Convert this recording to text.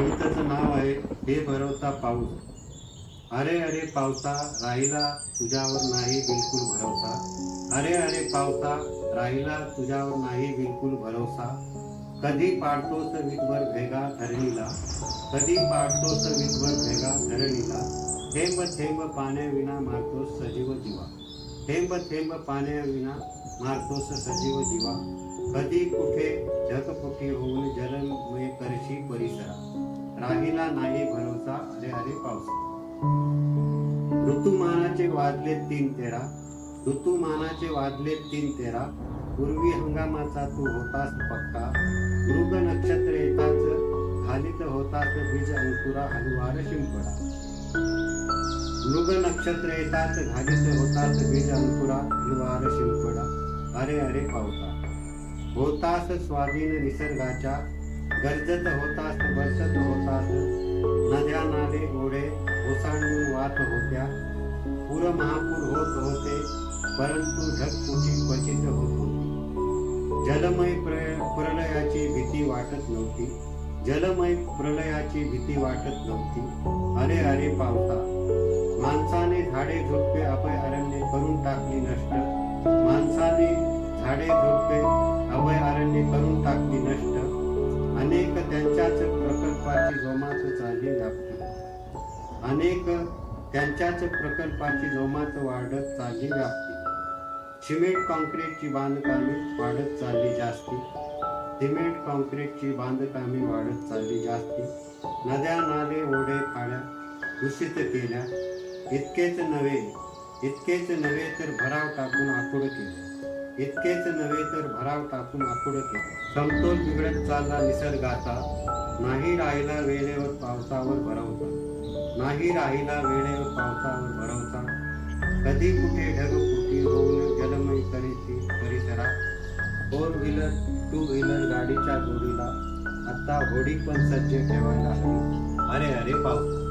कवितेचं नाव आहे हे भरवता पाऊस. अरे अरे पावसा राहिला तुझ्यावर नाही बिलकुल भरवसा. अरे अरे पावसा राहिला तुझ्यावर नाही बिलकुल भरवसा. कधी पाडतोस विधभर भेगा धरणीला. कधी पाडतोस विधभर भेगा धरणीला. थेंब थेंब पाण्याविना मारतोस सजीव जीवा. थेंब थेंब पाण्याविना मारतोस सजीव जीवा. कधी कुठे ढगफुटी होऊन जलमय करशी परिसरा काहीला नाही भरोसा अरे अरे पावसा ऋतुमानाचे वाजले तीन तेरा. ऋतुमानाचे वाजले तीन तेरा. पूर्वी हंगामाचा तू होतास पक्का. मृग नक्षत्र येताच घालित होतास बीज अंकुरा हलवार शिंपडा. मृग नक्षत्र येताच घालित होतास बीज अंकुरा हलवार शिंपडा. अरे अरे पावसा. होतास स्वाधीन निसर्गाच्या गरजत होतास बरसत घोडे ओसांडून वाहत होत्या. पुर महापूर होत होते परंतु ढगपुटी क्वचित होत. होती जलमय प्रलयाची भीती वाटत नव्हती. जलमय प्रलयाची भीती वाटत नव्हती. अरे अरे पावसा. माणसाने झाडे झुडपे अभयारण्ये करून टाकली नष्ट. माणसाने झाडे झुडपे अभयारण्ये करून टाकली नष्ट. अनेक त्यांच्याच प्रकल्पाची जोमाच चालली व्याप्ती अनेक त्यांच्याच प्रकल्पाची जोमात वाढत चालली व्याप्ती सिमेंट कॉन्क्रीटची बांधकामे वाढत चालली जास्ती सिमेंट कॉन्क्रीटची बांधकामे वाढत चालली जास्ती नद्या नाले ओढे खाड्या दूषित केल्या. इतकेच नव्हे इतकेच नव्हे तर भराव टाकून आकुड केले. इतकेच नव्हे तर भराव टाकून आकुड केले. समतोल बिघडत चालला निसर्गाचा. नाही राहिला वेळेवर पावसावर भरवसा नाही राहिला वेळेवर पावसा भरवता कधी कुठे ढगफुटी होऊन जलमय करीची परिसरात फोर व्हीलर टू व्हीलर गाडीच्या जोडीला. आता होडी पण सज्ज ठेवायला हवी. अरे अरे पाऊस